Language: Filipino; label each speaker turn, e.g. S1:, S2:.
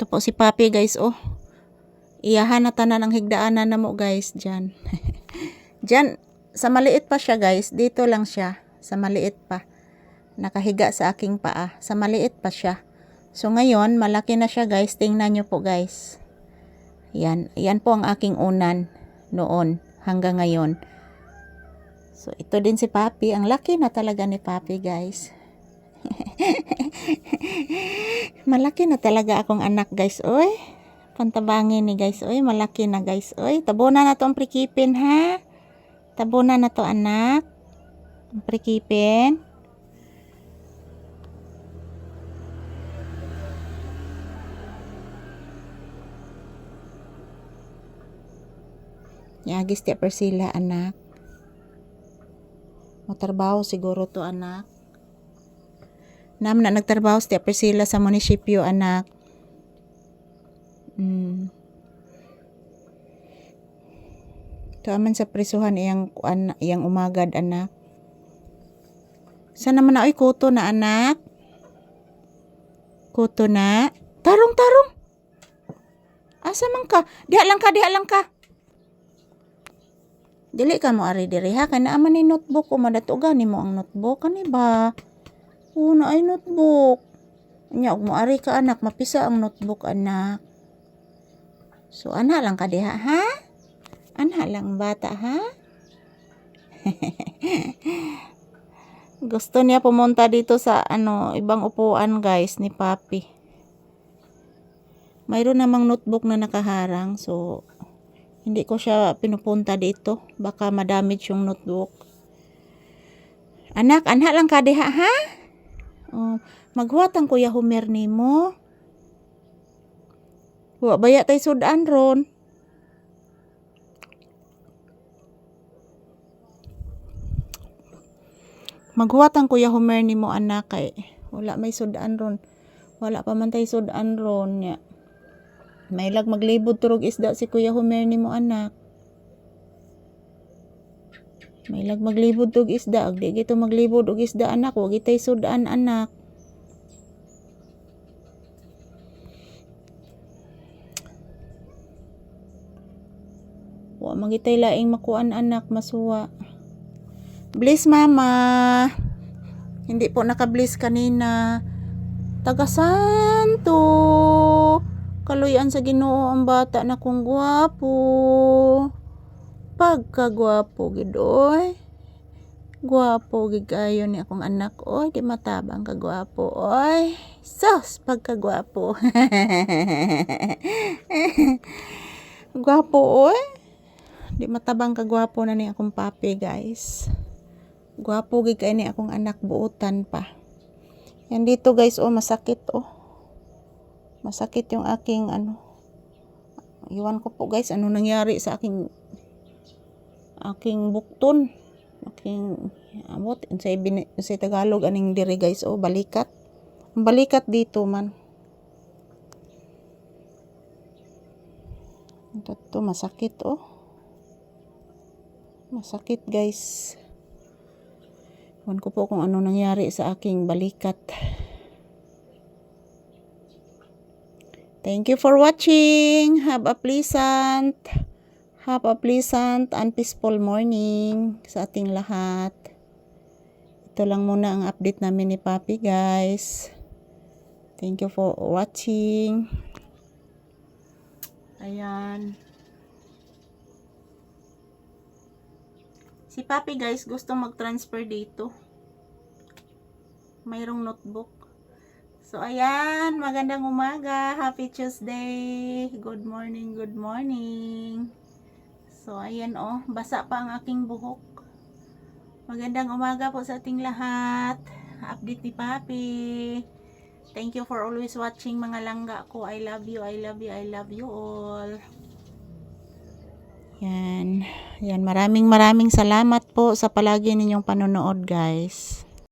S1: Ito po si Papi guys, oh. Iyahan na tanan ang higdaanan na mo guys, dyan. dyan, sa maliit pa siya guys, dito lang siya, sa maliit pa. Nakahiga sa aking paa, sa maliit pa siya. So ngayon, malaki na siya guys, tingnan nyo po guys. Yan, yan po ang aking unan noon hanggang ngayon. So ito din si Papi, ang laki na talaga ni Papi guys. malaki na talaga akong anak guys, oy. Pantabangin ni guys, oy, malaki na guys, oy. Tabunan na to ang prikipin ha. Tabunan na to anak. Ang prikipin. Yagis ti persila anak. Motrabaho siguro to anak. Nam na nagtrabaho si Priscilla sa munisipyo anak. Mm. Tuaman sa prisuhan iyang kuan iyang umagad anak. Sana naman na oy kuto na anak. Kuto na. Tarong tarong. Asa man ka? Diha lang ka, diha lang ka. Dili ka mo ari diri ha kana aman ni notebook ko madatugan nimo ang notebook kani ba? Una ay notebook. Nya og mo ari ka anak mapisa ang notebook anak. So ana lang ka diha ha? Ana lang bata ha? Gusto niya pumunta dito sa ano ibang upuan guys ni Papi. Mayroon namang notebook na nakaharang so hindi ko siya pinupunta dito. Baka madamage yung notebook. Anak, anak lang ka diha ha? Oh, maghuwatang kuya Homer nimo. Wa baya tay sudan ron. Maghuwatang kuya Homer nimo anak kay wala may sudan ron. Wala pa man tay sudan ron nya. May lag maglibod turog isda si kuya Homer nimo anak. May lag maglibod og isda, ag di gito maglibod og isda anak, wa gitay sudan anak. Wa magitay laing makuan anak masuwa. Bliss mama. Hindi po naka-bliss kanina. Taga Santo. Kaluyan sa Ginoo ang bata na kung gwapo pagkagwapo gid oy. Gwapo gid kayo ni akong anak oy, di matabang kagwapo oy. Sus, pagkagwapo. Gwapo oy. Di matabang kagwapo na ni akong papi, guys. Gwapo gid kay ni akong anak buutan pa. Yan dito guys, oh masakit oh. Masakit yung aking ano. Iwan ko po guys, ano nangyari sa aking aking bukton. Aking amot. Bini unsay Tagalog aning diri guys. Oh balikat. Ang balikat dito man. Ito to masakit oh. Masakit guys. Ewan ko po kung ano nangyari sa aking balikat. Thank you for watching. Have a pleasant Have a pleasant and peaceful morning sa ating lahat. Ito lang muna ang update namin ni Papi guys. Thank you for watching. Ayan. Si Papi guys gustong mag-transfer dito. Mayroong notebook. So, ayan. Magandang umaga. Happy Tuesday. Good morning, good morning. So, ayan oh, basa pa ang aking buhok. Magandang umaga po sa ating lahat. Update ni Papi. Thank you for always watching mga langga ko. I love you, I love you, I love you all. Yan. Yan, maraming maraming salamat po sa palagi ninyong panonood guys.